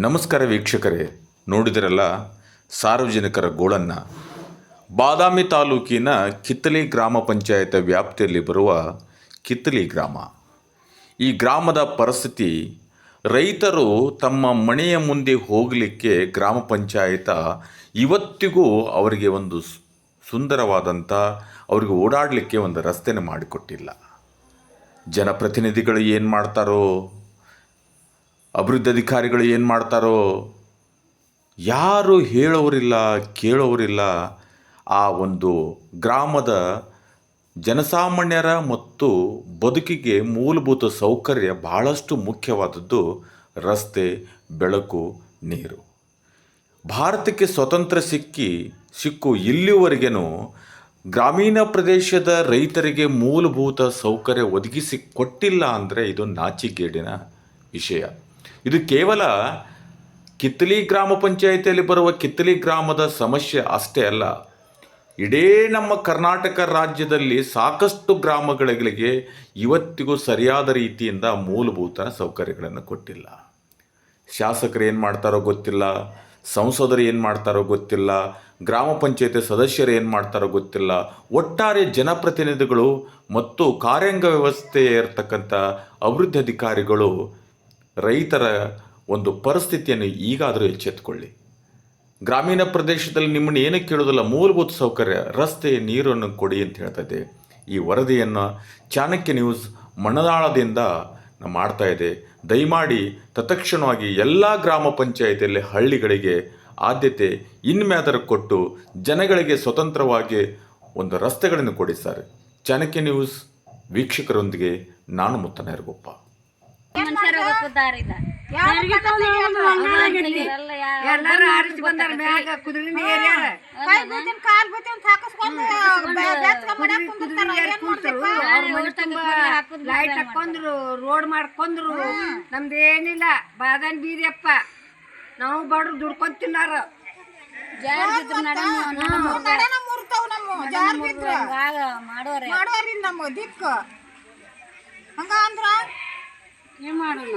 ನಮಸ್ಕಾರ ವೀಕ್ಷಕರೇ, ನೋಡಿದರಲ್ಲ ಸಾರ್ವಜನಿಕರ ಗೋಳನ್ನು. ಬಾದಾಮಿ ತಾಲೂಕಿನ ಕಿತ್ತಲಿ ಗ್ರಾಮ ಪಂಚಾಯತ್ ವ್ಯಾಪ್ತಿಯಲ್ಲಿ ಬರುವ ಕಿತ್ತಲಿ ಗ್ರಾಮ. ಈ ಗ್ರಾಮದ ಪರಿಸ್ಥಿತಿ, ರೈತರು ತಮ್ಮ ಮನೆಯ ಮುಂದೆ ಹೋಗಲಿಕ್ಕೆ ಗ್ರಾಮ ಪಂಚಾಯತ ಇವತ್ತಿಗೂ ಅವರಿಗೆ ಒಂದು ಸುಂದರವಾದಂಥ ಅವರಿಗೆ ಓಡಾಡಲಿಕ್ಕೆ ಒಂದು ರಸ್ತೆನ ಮಾಡಿಕೊಟ್ಟಿಲ್ಲ. ಜನಪ್ರತಿನಿಧಿಗಳು ಏನು ಮಾಡ್ತಾರೋ ಅಭಿವೃದ್ಧಿ ಅಧಿಕಾರಿಗಳು ಏನು ಮಾಡ್ತಾರೋ ಯಾರು ಹೇಳೋರಿಲ್ಲ, ಕೇಳೋರಿಲ್ಲ. ಆ ಒಂದು ಗ್ರಾಮದ ಜನಸಾಮಾನ್ಯರ ಮತ್ತು ಬದುಕಿಗೆ ಮೂಲಭೂತ ಸೌಕರ್ಯ ಬಹಳಷ್ಟು ಮುಖ್ಯವಾದದ್ದು ರಸ್ತೆ, ಬೆಳಕು, ನೀರು. ಭಾರತಕ್ಕೆ ಸ್ವತಂತ್ರ ಸಿಕ್ಕಿ, ಸಿಕ್ಕು ಇಲ್ಲಿವರೆಗೂ ಗ್ರಾಮೀಣ ಪ್ರದೇಶದ ರೈತರಿಗೆ ಮೂಲಭೂತ ಸೌಕರ್ಯ ಒದಗಿಸಿ ಕೊಟ್ಟಿಲ್ಲ ಅಂದರೆ ಇದು ನಾಚಿಗೇಡಿನ ವಿಷಯ. ಇದು ಕೇವಲ ಕಿತ್ತಲಿ ಗ್ರಾಮ ಪಂಚಾಯಿತಿಯಲ್ಲಿ ಬರುವ ಕಿತ್ತಲಿ ಗ್ರಾಮದ ಸಮಸ್ಯೆ ಅಷ್ಟೇ ಅಲ್ಲ. ಇಡೀ ನಮ್ಮ ಕರ್ನಾಟಕ ರಾಜ್ಯದಲ್ಲಿ ಸಾಕಷ್ಟು ಗ್ರಾಮಗಳಿಗೆ ಇವತ್ತಿಗೂ ಸರಿಯಾದ ರೀತಿಯಿಂದ ಮೂಲಭೂತ ಸೌಕರ್ಯಗಳನ್ನು ಕೊಟ್ಟಿಲ್ಲ. ಶಾಸಕರು ಏನು ಮಾಡ್ತಾರೋ ಗೊತ್ತಿಲ್ಲ, ಸಂಸದರು ಏನು ಮಾಡ್ತಾರೋ ಗೊತ್ತಿಲ್ಲ, ಗ್ರಾಮ ಪಂಚಾಯತಿ ಸದಸ್ಯರು ಏನು ಮಾಡ್ತಾರೋ ಗೊತ್ತಿಲ್ಲ. ಒಟ್ಟಾರೆ ಜನಪ್ರತಿನಿಧಿಗಳು ಮತ್ತು ಕಾರ್ಯಾಂಗ ವ್ಯವಸ್ಥೆ ಇರತಕ್ಕಂಥ ಅಭಿವೃದ್ಧಿ ಅಧಿಕಾರಿಗಳು ರೈತರ ಒಂದು ಪರಿಸ್ಥಿತಿಯನ್ನು ಈಗಾದರೂ ಎಚ್ಚೆತ್ತುಕೊಳ್ಳಿ ಗ್ರಾಮೀಣ ಪ್ರದೇಶದಲ್ಲಿ ನಿಮ್ಮನ್ನು ಏನಕ್ಕೆ ಕೇಳೋದಿಲ್ಲ, ಮೂಲಭೂತ ಸೌಕರ್ಯ, ರಸ್ತೆ, ನೀರನ್ನು ಕೊಡಿ ಅಂತ ಹೇಳ್ತದೆ ಈ ವರದಿಯನ್ನು ಚಾಣಕ್ಯ ನ್ಯೂಸ್ ಮಣದಾಳದಿಂದ ಮಾಡ್ತಾ ಇದೆ. ದಯಮಾಡಿ ತತ್ಕ್ಷಣವಾಗಿ ಎಲ್ಲ ಗ್ರಾಮ ಪಂಚಾಯಿತಿಯಲ್ಲಿ ಹಳ್ಳಿಗಳಿಗೆ ಆದ್ಯತೆ ಇನ್ಮ್ಯಾದರ ಕೊಟ್ಟು ಜನಗಳಿಗೆ ಸ್ವತಂತ್ರವಾಗಿ ಒಂದು ರಸ್ತೆಗಳನ್ನು ಸರ್. ಚಾಣಕ್ಯ ನ್ಯೂಸ್ ವೀಕ್ಷಕರೊಂದಿಗೆ ನಾನು ಮುತ್ತನ ಇರಗೊಪ್ಪ ಮನುಷ್ಯರ ಎಲ್ಲಾರು ಆರಿಸಿ ಬಂದಾರ ಮ್ಯಾಗ ಕುದುರೆ ಲೈಟ್ ಹಾಕೊಂಡ್ರು ರೋಡ್ ಮಾಡ್ಕೊಂಡ್ರು. ನಮ್ದೇನಿಲ್ಲ ಬಾದಾನ್ ಬೀದಿಯಪ್ಪ. ನಾವು ಬಡ್ರು ದುಡ್ಕೊಂಡ್ ತಿನ್ನಾರ. ಮಾಡೋರೆ. ನಮ್ಮ ದಿಕ್ಕ ಏನ್ ಮಾಡೋಣ.